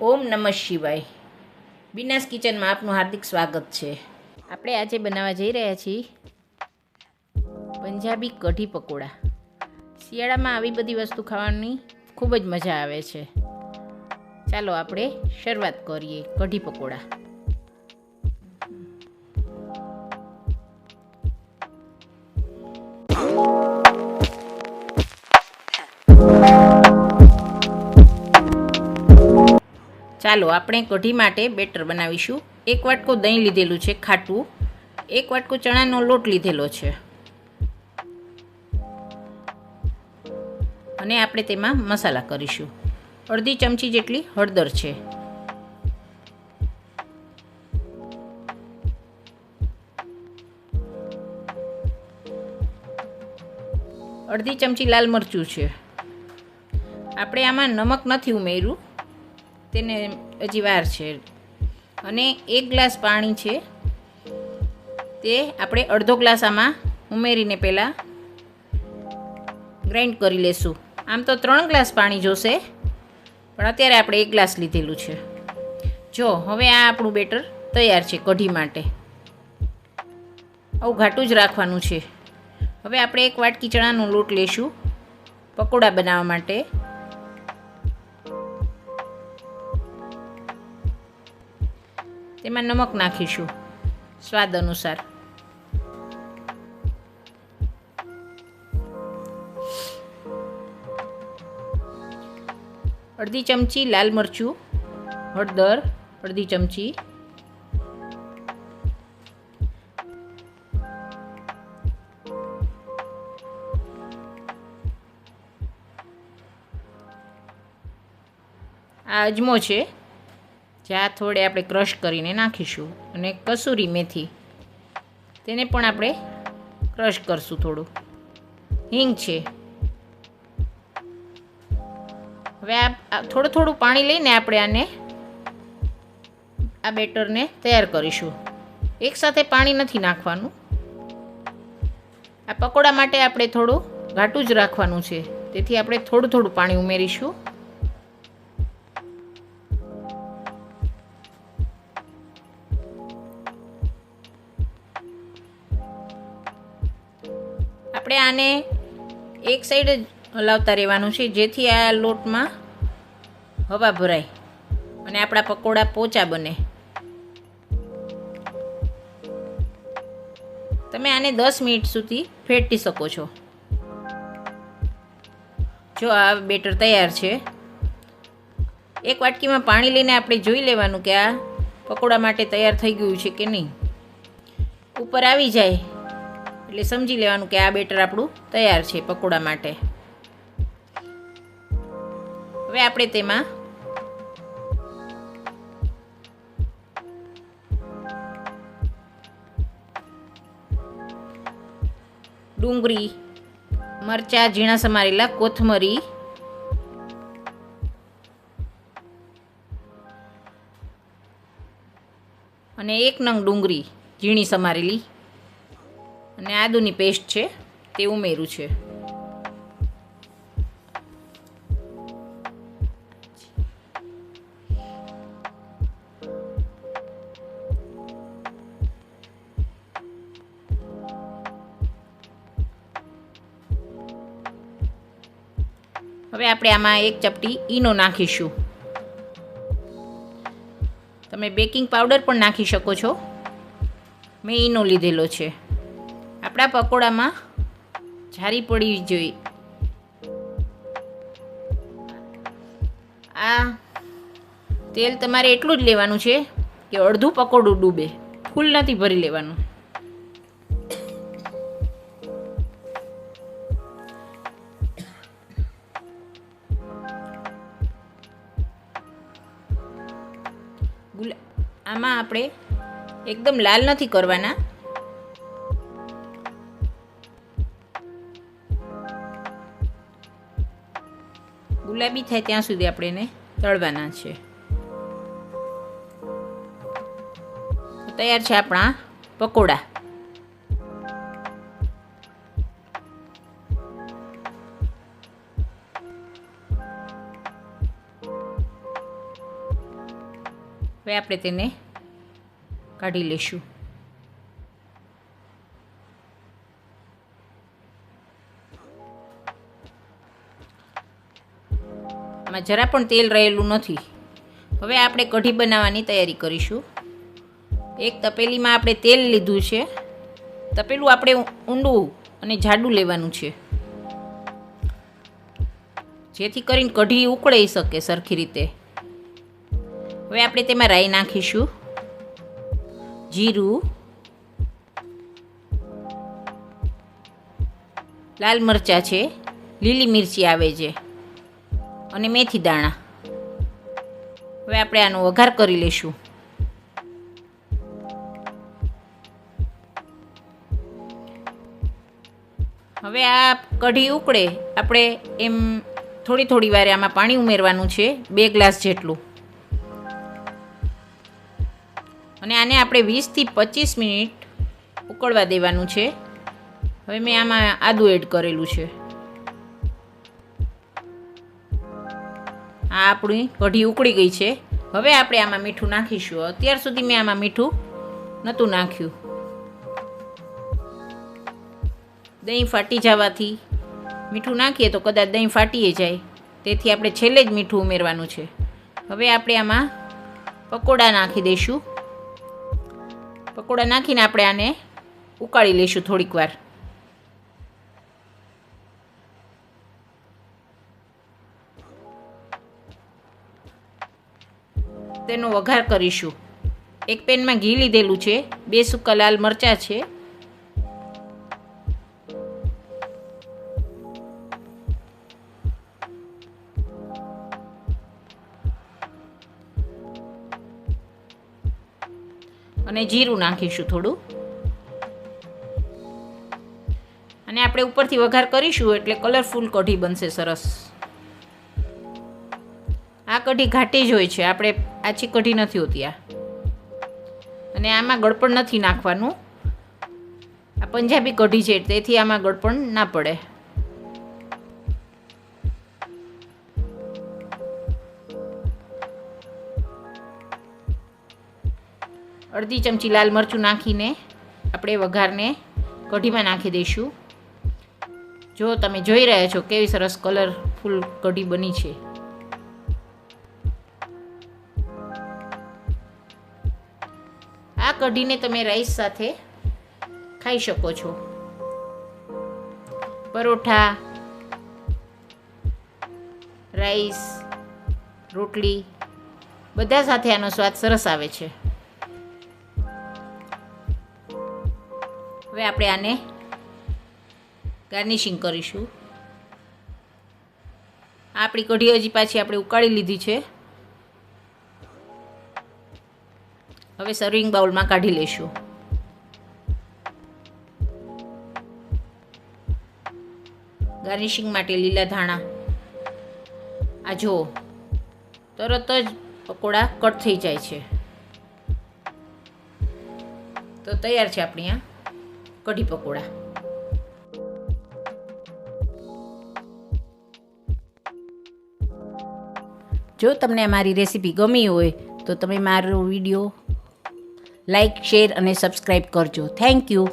ઓમ નમઃ શિવાય. બિનાસ કિચનમાં આપનું હાર્દિક સ્વાગત છે. આપણે આજે બનાવવા જઈ રહ્યા છીએ પંજાબી કઢી પકોડા. શિયાળામાં આવી બધી વસ્તુ ખાવાની ખૂબ જ મજા આવે છે. ચાલો આપણે શરૂઆત કરીએ કઢી પકોડા. ચાલો આપણે કઢી માટે બેટર બનાવીશું. એક વાટકો દહીં લીધેલું છે ખાટું. એક વાટકો ચણાનો લોટ લીધેલો છે. અને આપણે તેમાં મસાલા કરીશું. અડધી ચમચી જેટલી હળદર છે. અડધી ચમચી લાલ મરચું છે. આપણે આમાં નમક નથી ઉમેર્યું. તેને હજી વાર છે. અને એક ગ્લાસ પાણી છે તે આપણે અડધો ગ્લાસ આમાં ઉમેરીને પહેલાં ગ્રાઇન્ડ કરી લેશું. આમ તો ત્રણ ગ્લાસ પાણી જોશે, પણ અત્યારે આપણે એક ગ્લાસ લીધેલું છે. જો, હવે આ આપણું બેટર તૈયાર છે કઢી માટે. આવું ઘાટું જ રાખવાનું છે. હવે આપણે એક વાટકી ચણાનો લોટ લેશું, પકોડા બનાવવા માટે. તેમાં નમક નાખીશું, સ્વાદ અનુસાર. અડધી ચમચી લાલ મરચું, હળદર, અડધી ચમચી. આ અજમો છે. જ્યાં થોડે આપણે ક્રશ કરીને નાખીશું. અને કસૂરી મેથી. તેને પણ આપણે ક્રશ કરશું થોડું. હિંગ છે. હવે આ થોડું થોડું પાણી લઈને આપણે આને આ બેટરને તૈયાર કરીશું. એકસાથે પાણી નથી નાખવાનું. આ પકોડા માટે આપણે થોડું ઘાટું જ રાખવાનું છે. તેથી આપણે થોડું થોડું પાણી ઉમેરીશું. આપણે આને એક સાઈડ હલાવતા રહેવાનું છે, જેથી આ લોટમાં હવા ભરાય અને આપણા પકોડા પોચા બને. તમે આને દસ મિનિટ સુધી ફેટી શકો છો. જો આ બેટર તૈયાર છે. એક વાટકીમાં પાણી લઈને આપણે જોઈ લેવાનું કે આ પકોડા માટે તૈયાર થઈ ગયું છે કે નહીં. ઉપર આવી જાય. એટલે સમજી લેવાનું કે આ બેટર આપણું તૈયાર છે પકોડા માટે. હવે આપણે તેમાં ડુંગળી, મરચાં, ઝીણા સમારેલા કોથમરી, અને એક નંગ ડુંગળી ઝીણી સમારેલી. અને આદુની પેસ્ટ છે તે ઉમેરું છે. હવે આપણે આમાં એક ચપટી ઈનો નાખીશું. તમે બેકિંગ પાવડર પણ નાખી શકો છો. મેં ઈનો લીધેલો છે. આપણા પકોડામાં જારી પડવી જોઈએ. આ તેલ તમારે એટલું જ લેવાનું છે કે અડધું પકોડું ડૂબે. ફૂલ નથી ભરી લેવાનું. આમાં આપણે એકદમ લાલ નથી કરવાના. ગુલાબી થાય ત્યાં સુધી આપણે એને તળવાના છે. તૈયાર છે આપણા પકોડા. હવે આપણે તેને કાઢી લઈશું. જરા પણ તેલ રહેલું નથી. હવે આપણે કઢી બનાવવાની તૈયારી કરીશું. એક તપેલીમાં આપણે તેલ લીધું છે. તપેલું આપણે ઊંડું અને જાડું લેવાનું છે. જેથી કરીને કઢી ઉકળાઈ શકે સરખી રીતે. હવે આપણે તેમાં રાઈ નાખીશું. જીરું. લાલ મરચાં છે. લીલી મિરચી આવે છે. અને મેથી દાણા. હવે આપણે આનો વઘાર કરી લઈશું. હવે આ કઢી ઉકળે. આપણે એમ થોડી થોડી વારે આમાં પાણી ઉમેરવાનું છે, બે ગ્લાસ જેટલું. અને આને આપણે વીસથી પચીસ મિનિટ ઉકળવા દેવાનું છે. હવે મેં આમાં આદું એડ કરેલું છે. આ આપણી કઢી ઉકળી ગઈ છે. હવે આપણે આમાં મીઠું નાખીશું. અત્યાર સુધી મેં આમાં મીઠું નહોતું નાખ્યું. દહીં ફાટી જવાથી મીઠું નાખીએ તો કદાચ દહીં ફાટીએ જાય. તેથી આપણે છેલ્લે જ મીઠું ઉમેરવાનું છે. હવે આપણે આમાં પકોડા નાખી દઈશું. પકોડા નાખીને આપણે આને ઉકાળી લઈશું થોડીક વાર. તેનો વઘાર કરીશું. એક પેનમાં ઘી લીધેલું છે, બે સૂકા લાલ મરચાં છે. અને જીરું નાખીશું થોડું. અને આપણે ઉપરથી વઘાર કરીશું એટલે કલરફુલ કઢી બનશે સરસ. આ કઢી ઘાટી જ હોય છે. આપણે આછી કઢી નથી હોતી આ. અને આમાં ગળપણ નથી નાખવાનું. આ પંજાબી કઢી છે, તેથી આમાં ગળપણ ના પડે. અડધી ચમચી લાલ મરચું નાખીને આપણે વઘારને કઢીમાં નાખી દઈશું. જો તમે જોઈ રહ્યા છો કેવી સરસ કલરફુલ કઢી બની છે. આ કઢીને તમે રાઈસ સાથે ખાઈ શકો છો. પરોઠા રાઈસ રોટલી, બધા સાથે આનો સ્વાદ સરસ આવે છે. હવે આપણે આને ગાર્નિશિંગ કરીશું. આપણી કઢી હજી પાછી આપણે ઉકાળી લીધી છે. હવે સર્વિંગ બાઉલમાં કાઢી લઈશું ગાર્નિશિંગ માટે લીલા ધાણા. આ જુઓ, તરત જ પકોડા કટ થઈ જાય છે. તો તૈયાર છે આપણી આ કઢી પકોડા. જો તમને મારી રેસીપી ગમી હોય તો તમે મારો વીડિયો લાઈક શેર અને સબસ્ક્રાઈબ કરજો. Thank you.